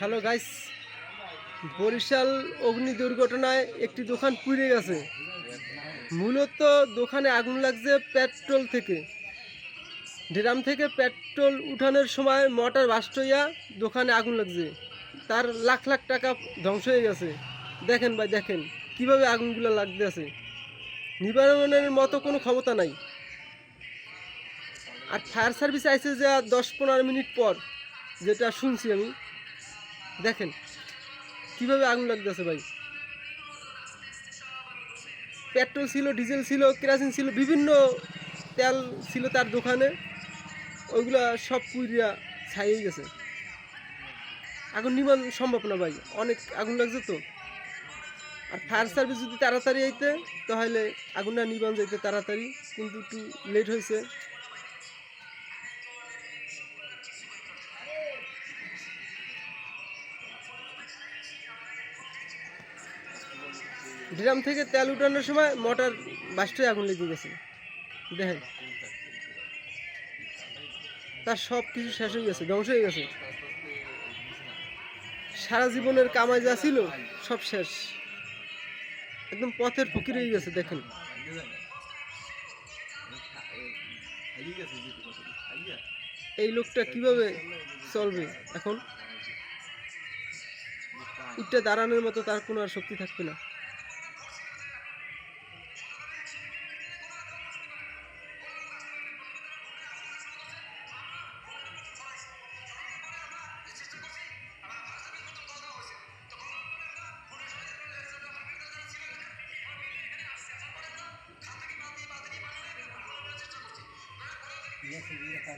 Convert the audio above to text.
Hello guys, Barishal অগ্নি দুর্ঘটনায় একটি দোকান পুড়ে গেছে। মূলত দোকানে আগুন লাগছে পেট্রোল থেকে। ড্রাম থেকে পেট্রোল উঠানোর সময় মোটর বাস্ট হইয়া দোকানে আগুন লাগছে। তার লাখ লাখ টাকা ধ্বংস হয়ে গেছে। দেখেন ভাই, দেখেন কীভাবে আগুনগুলো লাগতে আছে। নিবারণের মতো কোনো ক্ষমতা নাই। আর ফায়ার সার্ভিস আইসে যে দশ পনেরো মিনিট পর, যেটা শুনছি আমি দেখেন, কীভাবে আগুন লাগতেছে ভাই। পেট্রোল ছিল, ডিজেল ছিল, কেরাসিন ছিল, বিভিন্ন তেল ছিল তার দোকানে। ওইগুলা সব পুরিয়া ছাইয়ে গেছে। আগুন নিবান সম্ভব না ভাই, অনেক আগুন লাগছে তো। আর ফায়ার সার্ভিস যদি তাড়াতাড়ি আইতে, তাহলে আগুনটা নিবান যাইতে তাড়াতাড়ি, কিন্তু একটু লেট হয়েছে। ড্রাম থেকে তেল উঠানোর সময় মোটর বাস্টে আগুন লেগে গেছে। দেখেন। তার সব কিছু শেষ হয়ে গেছে, ধ্বংস হয়ে গেছে। সারা জীবনের কামাই যা ছিল, সব শেষ। একদম পথের ফকির হয়ে গেছে, দেখেন। এই লোকটা কীভাবে চলবে এখন? উঠতে দাঁড়ানোর মতো তার কোনো আর শক্তি থাকবে না। dia se vira, tá?